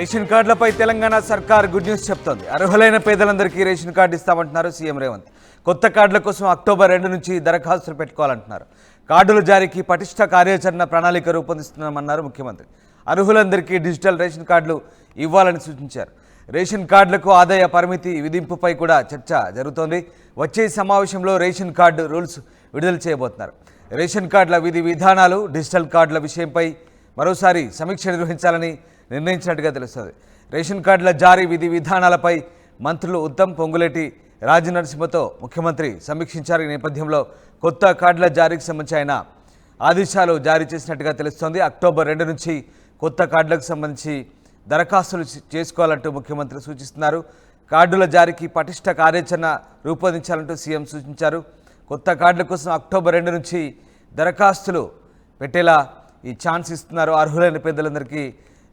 Ration కార్డులపై Telangana సర్కార్ good news చెప్తోంది. అర్హులైన పేదలందరికీ రేషన్ కార్డు ఇస్తామంటున్నారు సీఎం రేవంత్. కొత్త కార్డుల కోసం అక్టోబర్ రెండు నుంచి దరఖాస్తులు పెట్టుకోవాలంటున్నారు. కార్డుల జారీకి పటిష్ట కార్యాచరణ ప్రణాళిక రూపొందిస్తున్నామన్నారు ముఖ్యమంత్రి. అర్హులందరికీ డిజిటల్ రేషన్ కార్డులు ఇవ్వాలని సూచించారు. రేషన్ కార్డులకు ఆదాయ పరిమితి విధింపుపై కూడా చర్చ జరుగుతోంది. వచ్చే సమావేశంలో రేషన్ కార్డు రూల్స్ విడుదల చేయబోతున్నారు. రేషన్ కార్డుల విధి విధానాలు డిజిటల్ కార్డుల విషయంపై మరోసారి సమీక్ష నిర్వహించాలని నిర్ణయించినట్టుగా తెలుస్తుంది. రేషన్ కార్డుల జారీ విధి విధానాలపై మంత్రులు ఉత్తమ్ పొంగులేటి రాజనరసింహతో ముఖ్యమంత్రి సమీక్షించారు. ఈ నేపథ్యంలో కొత్త కార్డుల జారీకి సంబంధించి ఆయన ఆదేశాలు జారీ చేసినట్టుగా తెలుస్తోంది. అక్టోబర్ రెండు నుంచి కొత్త కార్డులకు సంబంధించి దరఖాస్తులు చేసుకోవాలంటూ ముఖ్యమంత్రి సూచిస్తున్నారు. కార్డుల జారీకి పటిష్ట కార్యాచరణ రూపొందించాలంటూ సీఎం సూచించారు. కొత్త కార్డుల కోసం అక్టోబర్ రెండు నుంచి దరఖాస్తులు పెట్టేలా ఈ ఛాన్స్ ఇస్తున్నారు. అర్హులైన పేదలందరికీ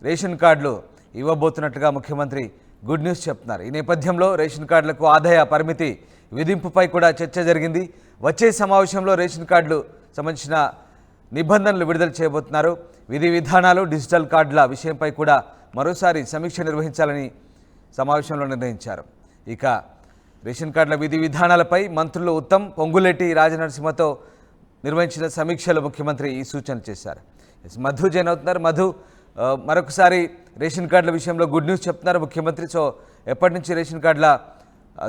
రేషన్ కార్డులు ఇవ్వబోతున్నట్టుగా ముఖ్యమంత్రి గుడ్ న్యూస్ చెప్తున్నారు. ఈ నేపథ్యంలో రేషన్ కార్డులకు ఆదాయ పరిమితి విధింపుపై కూడా చర్చ జరిగింది. వచ్చే సమావేశంలో రేషన్ కార్డులు సంబంధించిన నిబంధనలు విడుదల చేయబోతున్నారు. విధి విధానాలు డిజిటల్ కార్డుల విషయంపై కూడా మరోసారి సమీక్ష నిర్వహించాలని సమావేశంలో నిర్ణయించారు. ఇక రేషన్ కార్డుల విధి విధానాలపై మంత్రులు ఉత్తమ్ పొంగులేటి రాజనరసింహతో నిర్వహించిన సమీక్షలో ముఖ్యమంత్రి ఈ సూచనలు చేశారు. ఎస్, మధు జైన్ అవుతున్నారు. మధు మరొకసారి రేషన్ కార్డుల విషయంలో గుడ్ న్యూస్ చెప్తున్నారు ముఖ్యమంత్రి. సో ఎప్పటి నుంచి రేషన్ కార్డుల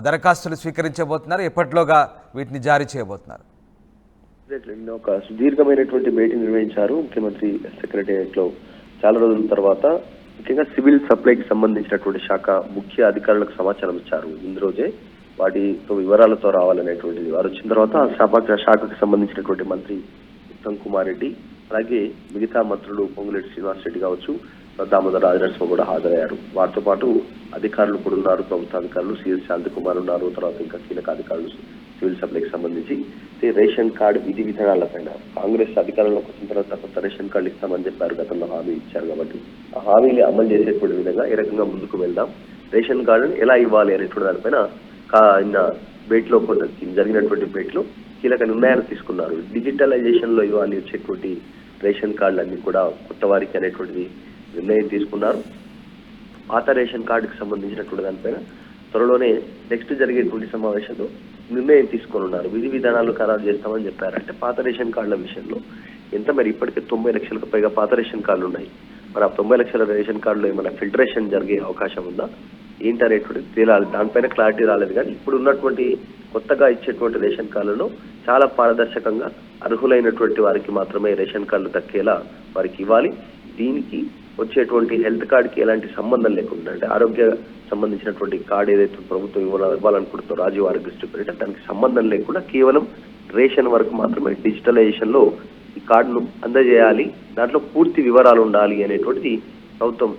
దరఖాస్తులు స్వీకరించబోతున్నారు? ఎప్పటిలోగా వీటిని జారీ చేయబోతున్నారు? నిన్న ఒక సుదీర్ఘమైనటువంటి భేటీ నిర్వహించారు ముఖ్యమంత్రి సెక్రటేరియట్లో చాలా రోజుల తర్వాత ముఖ్యంగా సివిల్ సప్లైకి సంబంధించినటువంటి శాఖ ముఖ్య అధికారులకు సమాచారం ఇచ్చారు. ముందు రోజే వాటితో వివరాలతో రావాలనేటువంటిది. వారు వచ్చిన తర్వాత ఆ శాఖకు సంబంధించినటువంటి మంత్రి ఉత్తమ్ కుమార్ రెడ్డి అలాగే మిగతా మంత్రులు పొంగులేటి శ్రీనివాస్ రెడ్డి కావచ్చు దామోదర రాజనరసింహ కూడా హాజరయ్యారు. వారితో పాటు అధికారులు కూడా ఉన్నారు ప్రభుత్వ అధికారులు సిఎస్ శాంతికుమార్ ఉన్నారు తర్వాత ఇంకా కీలక అధికారులు సివిల్ సప్లైకి సంబంధించి. రేషన్ కార్డు విధి విధానాలపైన కాంగ్రెస్ అధికారంలోకి వచ్చిన తర్వాత కొత్త రేషన్ కార్డు ఇస్తామని చెప్పారు గతంలో హామీ ఇచ్చారు కాబట్టి. ఆ హామీని అమలు చేసేటువంటి విధంగా ఏ రకంగా ముందుకు వెళ్దాం రేషన్ కార్డును ఎలా ఇవ్వాలి అనేటువంటి దానిపైన కా- నిన్న బేట్లో కొంత జరిగినటువంటి భేటీలో కీలక నిర్ణయాలు తీసుకున్నారు. డిజిటలైజేషన్లో ఇవ్వాలి వచ్చేటువంటి రేషన్ కార్డులన్నీ కూడా కొత్త వారికి అనేటువంటిది నిర్ణయం తీసుకున్నారు. పాత రేషన్ కార్డుకి సంబంధించినటువంటి దానిపైన త్వరలోనే నెక్స్ట్ జరిగేటువంటి సమావేశంలో నిర్ణయం తీసుకొని ఉన్నారు. విధి విధానాలు ఖరారు చేస్తామని చెప్పారు. అంటే పాత రేషన్ కార్డుల విషయంలో ఎంత మరి? ఇప్పటికే తొంభై లక్షలకు పైగా పాత రేషన్ కార్డులు ఉన్నాయి. మరి ఆ తొంభై లక్షల రేషన్ కార్డులో ఏమైనా ఫిల్టరేషన్ జరిగే అవకాశం ఉందా? ఏంటి తేలాలి దానిపైన క్లారిటీ రాలేదు కానీ ఇప్పుడు ఉన్నటువంటి కొత్తగా ఇచ్చేటువంటి రేషన్ కార్డులో చాలా పారదర్శకంగా అర్హులైనటువంటి వారికి మాత్రమే రేషన్ కార్డులు దక్కేలా వారికి ఇవ్వాలి. దీనికి వచ్చేటువంటి హెల్త్ కార్డుకి ఎలాంటి సంబంధం లేకుండా అంటే ఆరోగ్య సంబంధించినటువంటి కార్డు ఏదైతే ప్రభుత్వం ఇవ్వాల ఇవ్వాలనుకుంటుందో రాజీవ్ ఆరోగ్య డిస్ట్రిక్ట్ దానికి సంబంధం లేకుండా కేవలం రేషన్ వరకు మాత్రమే డిజిటలైజేషన్లో ఈ కార్డును అందజేయాలి. దాంట్లో పూర్తి వివరాలు ఉండాలి అనేటువంటిది ప్రభుత్వం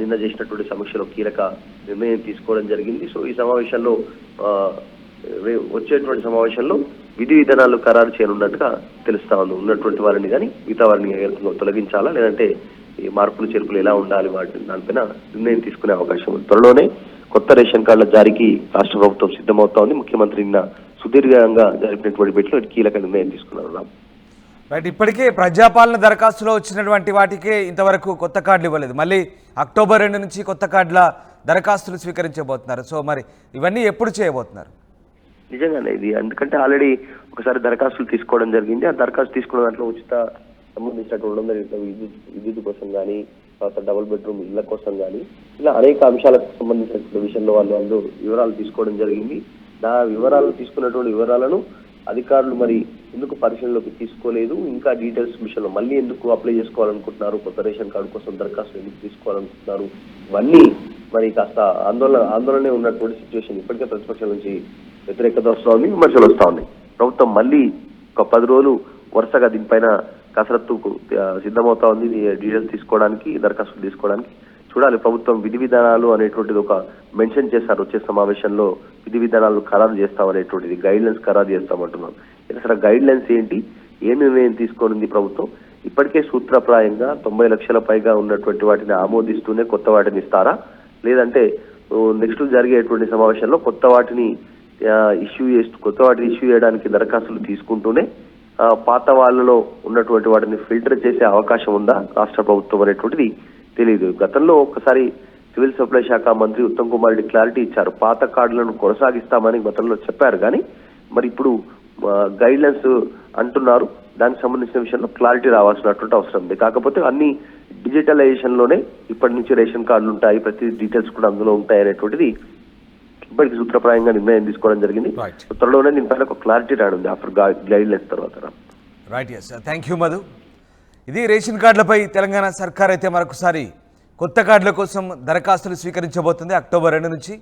నిన్న చేసినటువంటి సమీక్షలో కీలక నిర్ణయం తీసుకోవడం జరిగింది. సో ఈ సమావేశంలో వచ్చేటువంటి సమావేశంలో విధి విధానాలు ఖరారు చేయనున్నట్టుగా తెలుస్తా ఉంది. ఉన్నటువంటి వారిని కానీ మిగతా వారిని తొలగించాలా? లేదంటే ఈ మార్పులు చేర్పులు ఎలా ఉండాలి? వాటి దానిపైన నిర్ణయం తీసుకునే అవకాశం ఉంది. త్వరలోనే కొత్త రేషన్ కార్డుల జారీకి రాష్ట్ర ప్రభుత్వం సిద్ధమవుతా ఉంది. ముఖ్యమంత్రి నిన్న సుదీర్ఘంగా జరిపినటువంటి భేటీలో కీలక నిర్ణయం తీసుకున్నారు. రామ్ రైట్ ఇప్పటికే ప్రజాపాలన దరఖాస్తులో వచ్చినటువంటి వాటికే ఇంతవరకు కొత్త కార్డులు ఇవ్వలేదు. మళ్ళీ అక్టోబర్ రెండు నుంచి కొత్త కార్డుల దరఖాస్తులు స్వీకరించబోతున్నారు. సో మరి ఇవన్నీ ఎప్పుడు చేయబోతున్నారు? నిజంగానే ఇది. ఎందుకంటే ఆల్రెడీ ఒకసారి దరఖాస్తులు తీసుకోవడం జరిగింది. ఆ దరఖాస్తు తీసుకున్న దాంట్లో ఉచిత సంబంధించినటువంటి విద్యుత్ విద్యుత్ కోసం కానీ తర్వాత డబుల్ బెడ్రూమ్ ఇళ్ళ కోసం కానీ ఇలా అనేక అంశాలకు సంబంధించిన విషయంలో వాళ్ళు వాళ్ళు వివరాలు తీసుకోవడం జరిగింది. ఆ వివరాలు తీసుకున్నటువంటి వివరాలను అధికారులు మరి ఎందుకు పరిశీలనలోకి తీసుకోలేదు? ఇంకా డీటెయిల్స్ విషయంలో మళ్ళీ ఎందుకు అప్లై చేసుకోవాలనుకుంటున్నారు? కొత్త రేషన్ కార్డు కోసం దరఖాస్తు ఎందుకు తీసుకోవాలనుకుంటున్నారు? ఇవన్నీ మరి కాస్త ఆందోళన ఆందోళనే ఉన్నటువంటి సిచ్యువేషన్ ఇప్పటికే ప్రతిపక్షం నుంచి వ్యతిరేకత వస్తా ఉంది విమర్శలు వస్తా ఉన్నాయి. ప్రభుత్వం మళ్ళీ ఒక పది రోజులు వరుసగా దీనిపైన కసరత్తు సిద్ధమవుతా ఉంది. డీటెయిల్స్ తీసుకోవడానికి దరఖాస్తులు తీసుకోవడానికి. చూడాలి ప్రభుత్వం విధి విధానాలు అనేటువంటిది ఒక మెన్షన్ చేశారు. వచ్చే సమావేశంలో విధి విధానాలు ఖరారు చేస్తాం అనేటువంటిది గైడ్ లైన్స్ ఖరారు చేస్తామంటున్నాం. అక్కడ గైడ్ లైన్స్ ఏంటి? ఏ నిర్ణయం తీసుకోనుంది ప్రభుత్వం? ఇప్పటికే సూత్రప్రాయంగా తొంభై లక్షల పైగా ఉన్నటువంటి వాటిని ఆమోదిస్తూనే కొత్త వాటిని ఇస్తారా? లేదంటే నెక్స్ట్ జరిగేటువంటి సమావేశంలో కొత్త వాటిని ఇష్యూ చేస్తూ కొత్త వాటిని ఇష్యూ చేయడానికి దరఖాస్తులు తీసుకుంటూనే పాత వాళ్ళలో ఉన్నటువంటి వాటిని ఫిల్టర్ చేసే అవకాశం ఉందా? రాష్ట్ర ప్రభుత్వం అనేటువంటిది తెలియదు. గతంలో ఒకసారి సివిల్ సప్లై శాఖ మంత్రి ఉత్తమ్ కుమార్ రెడ్డి క్లారిటీ ఇచ్చారు. పాత కార్డులను కొనసాగిస్తామని గతంలో చెప్పారు. కానీ మరి ఇప్పుడు గైడ్ లైన్స్ అంటున్నారు. దానికి సంబంధించిన విషయంలో క్లారిటీ రావాల్సినటువంటి అవసరం ఉంది. కాకపోతే అన్ని డిజిటలైజేషన్లోనే ఇప్పటి నుంచి రేషన్ కార్డులు ఉంటాయి. ప్రతి డీటెయిల్స్ కూడా అందులో ఉంటాయి అనేటువంటిది ఇప్పటికి సూత్రప్రాయంగా నిర్ణయం తీసుకోవడం జరిగింది. త్వరలోనే దీనిపైన ఒక క్లారిటీ రానుంది ఆఫ్టర్ గైడ్ లైన్స్ తర్వాత. Right yes thank you Madhu ఇది రేషన్ కార్డులపై తెలంగాణ సర్కార్ అయితే మరొకసారి కొత్త కార్డుల కోసం దరఖాస్తులు స్వీకరించబోతుంది అక్టోబర్ రెండు నుంచి.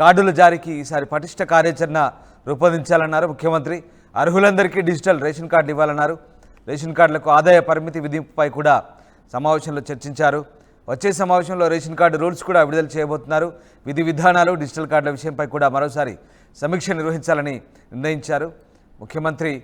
కార్డుల జారీకి ఈసారి పటిష్ట కార్యాచరణ రూపొందించాలన్నారు ముఖ్యమంత్రి. అర్హులందరికీ డిజిటల్ రేషన్ కార్డు ఇవ్వాలన్నారు. రేషన్ కార్డులకు ఆదాయ పరిమితి విధింపుపై కూడా సమావేశంలో చర్చించారు. వచ్చే సమావేశంలో రేషన్ కార్డు రూల్స్ కూడా విడుదల చేయబోతున్నారు. విధి విధానాలు డిజిటల్ కార్డుల విషయంపై కూడా మరోసారి సమీక్ష నిర్వహించాలని నిర్ణయించారు. ముఖ్యమంత్రి